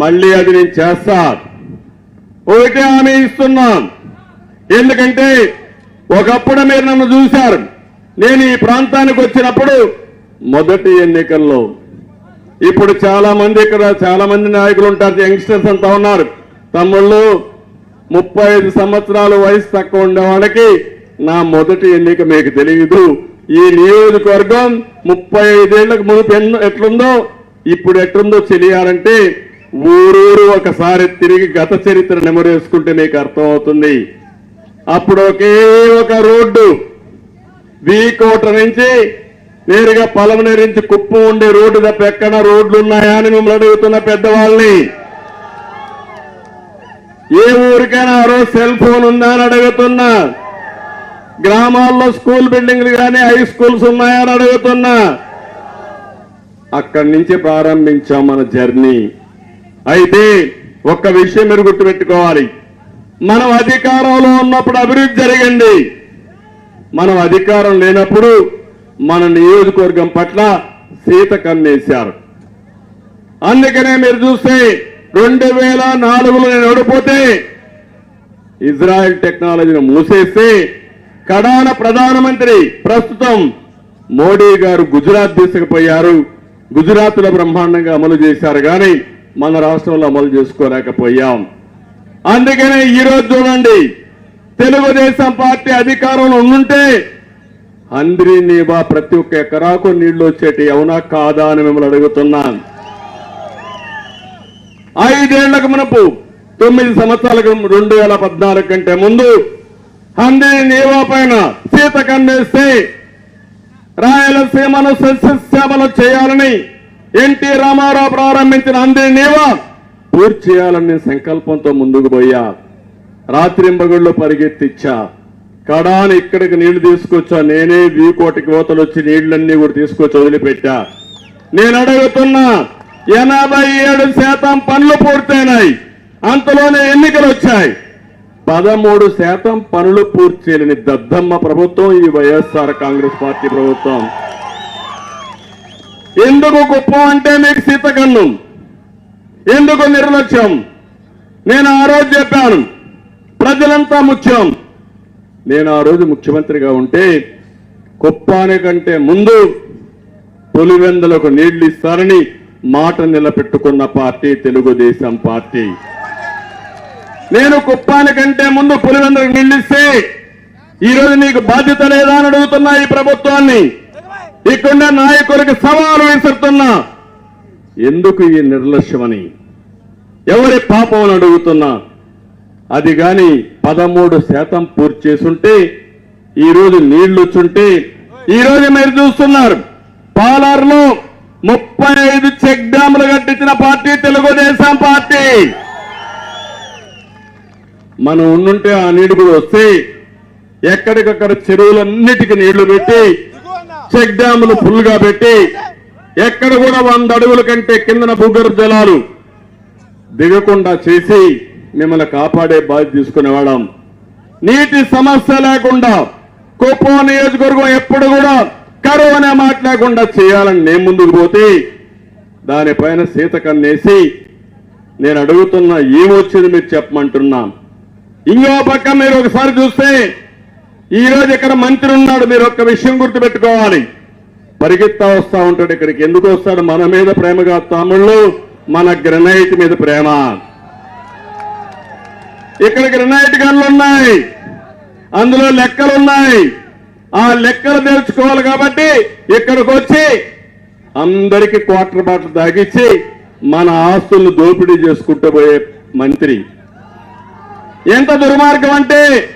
మళ్ళీ అది నేను చేస్తా. ఒకటే హామీ ఇస్తున్నాం. ఎందుకంటే ఒకప్పుడు మీరు నన్ను చూశారు. నేను ఈ ప్రాంతానికి వచ్చినప్పుడు మొదటి ఎన్నికల్లో. ఇప్పుడు చాలా మంది ఇక్కడ చాలా మంది నాయకులు ఉంటారు యంగ్స్టర్స్ అంతా ఉన్నారు. తమ్ముళ్ళు ముప్పై ఐదు సంవత్సరాలు వయసు తక్కువ ఉండే వాళ్ళకి నా మొదటి ఎన్నిక మీకు తెలియదు ఈ నియోజకవర్గం ముప్పై ఐదేళ్ళకు మునుపు ఎట్లుందో ఇప్పుడు ఎట్లుందో తెలియాలంటే ఊరూరు ఒకసారి తిరిగి గత చరిత్ర నెమరేసుకుంటే మీకు అర్థమవుతుంది. అప్పుడు ఒకే ఒక రోడ్డు వీకోట నుంచి నేరుగా పలమనేరు నుంచి కుప్పం ఉండే రోడ్డు తప్ప ఎక్కడ రోడ్లు ఉన్నాయా అని మిమ్మల్ని అడుగుతున్న పెద్దవాళ్ళని. ఏ ఊరికైనా ఆ రోజు సెల్ ఫోన్ ఉందా అని అడుగుతున్నా. గ్రామాల్లో స్కూల్ బిల్డింగ్లు కానీ హై స్కూల్స్ ఉన్నాయా అని అడుగుతున్నా. అక్కడి నుంచి ప్రారంభించాం మన జర్నీ. అయితే ఒక్క విషయం మీరు గుర్తుపెట్టుకోవాలి. మనం అధికారంలో ఉన్నప్పుడు అభివృద్ధి జరిగింది మనం అధికారం లేనప్పుడు మన నియోజకవర్గం పట్ల సీత కన్నేశారు. అందుకనే మీరు చూస్తే రెండు వేల నాలుగులో నేను ఓడిపోతే ఇజ్రాయెల్ టెక్నాలజీని మూసేస్తే కడాన ప్రధానమంత్రి ప్రస్తుతం మోడీ గారు గుజరాత్ తీసుకుపోయారు గుజరాత్లో బ్రహ్మాండంగా అమలు చేశారు. కానీ మన రాష్ట్రంలో అమలు చేసుకోలేకపోయాం. అందుకనే ఈ రోజు చూడండి తెలుగుదేశం పార్టీ అధికారంలో ఉండుంటే అందరి నీవా ప్రతి ఒక్క ఎకరాకు నీళ్ళు వచ్చేటి అవునా కాదా అని మిమ్మల్ని అడుగుతున్నాను ఐదేళ్ళకు మనపు తొమ్మిది సంవత్సరాలకు రెండు వేల పద్నాలుగు కంటే ముందు అందరి నీవా పైన సీత కన్నేస్తే రాయలసీమను సస్యశ్యామలు చేయాలని ఎన్టీ రామారావు ప్రారంభించిన అందే నీవా? పూర్తి చేయాలని సంకల్పంతో ముందుకు పోయా. రాత్రింబగుళ్ళు పరిగెత్తిచ్చా. కడాని ఇక్కడికి నీళ్ళు తీసుకొచ్చా. నేనే వీకోటికి ఓతలు వచ్చి నీళ్ళన్నీ కూడా తీసుకొచ్చి వదిలిపెట్టా. నేను అడుగుతున్నా ఎనభై ఏడు శాతం పనులు పూర్తయినాయి. అంతలోనే ఎన్నికలు వచ్చాయి. పదమూడు శాతం పనులు పూర్తి చేయలేని దద్దమ్మ ప్రభుత్వం ఈ వైఎస్ఆర్ కాంగ్రెస్ పార్టీ ప్రభుత్వం. ఎందుకు గొప్ప అంటే మీకు శీతకన్నం ఎందుకు నిర్లక్ష్యం? నేను ఆ రోజు చెప్పాను ప్రజలంతా ముఖ్యం. నేను ఆ రోజు ముఖ్యమంత్రిగా ఉంటే కుప్పానికంటే ముందు పులివెందులకు నీళ్ళు ఇస్తారని మాట నిలబెట్టుకున్న పార్టీ తెలుగుదేశం పార్టీ. నేను కుప్పానికంటే ముందు పులివెందులకు నీళ్ళు ఇస్తే ఈ రోజు నీకు బాధ్యత లేదా అని అడుగుతున్నా ఈ ప్రభుత్వాన్ని. ఇక్కడున్న నాయకులకు సవాలు విసురుతున్నా ఎందుకు ఈ నిర్లక్ష్యమని ఎవరి పాపం అని అడుగుతున్నా? అది గాని పదమూడు శాతం పూర్తి చేసుంటే ఈ రోజు నీళ్ళు వచ్చుంటే ఈ మీరు చూస్తున్నారు పాలార్లో ముప్పై ఐదు చెక్ డ్యాములు కట్టించిన పార్టీ తెలుగుదేశం పార్టీ. మనం ఉండుంటే ఆ నీళ్ళు కూడా వస్తే ఎక్కడికక్కడ చెరువులన్నిటికీ నీళ్ళు పెట్టి చెక్ డ్యాములు ఫుల్గా పెట్టి ఎక్కడ కూడా వంద అడుగుల కంటే కిందన భూగర్భ జలాలు దిగకుండా చేసి మిమ్మల్ని కాపాడే బాధ్యత తీసుకునేవాళ్ళం. నీటి సమస్య లేకుండా కుప్పం నియోజకవర్గం ఎప్పుడు కూడా కరువు అనే మాట లేకుండా చేయాలని నేను ముందుకు పోతే దానిపైన సీత కన్నేసి నేను అడుగుతున్నా ఏమొచ్చింది మీరు చెప్పమంటున్నా. ఇంకో పక్క మీరు ఒకసారి చూస్తే ఈ రోజు ఇక్కడ మంత్రి ఉన్నాడు మీరు ఒక్క విషయం గుర్తుపెట్టుకోవాలి. పరిగెత్తా వస్తా ఉంటాడు ఇక్కడికి. ఎందుకు వస్తాడు? మన మీద ప్రేమగా తమ్ముళ్ళు మన గ్రనైట్ మీద ప్రేమ. ఇక్కడ గ్రనైట్ గన్లు ఉన్నాయి. అందులో లెక్కలు ఉన్నాయి. ఆ లెక్కలు నేర్చుకోవాలి కాబట్టి ఇక్కడికి వచ్చి అందరికీ క్వార్టర్ బాటలు తాగిచ్చి మన ఆస్తులను దోపిడీ చేసుకుంటూ పోయే మంత్రి. ఎంత దుర్మార్గం అంటే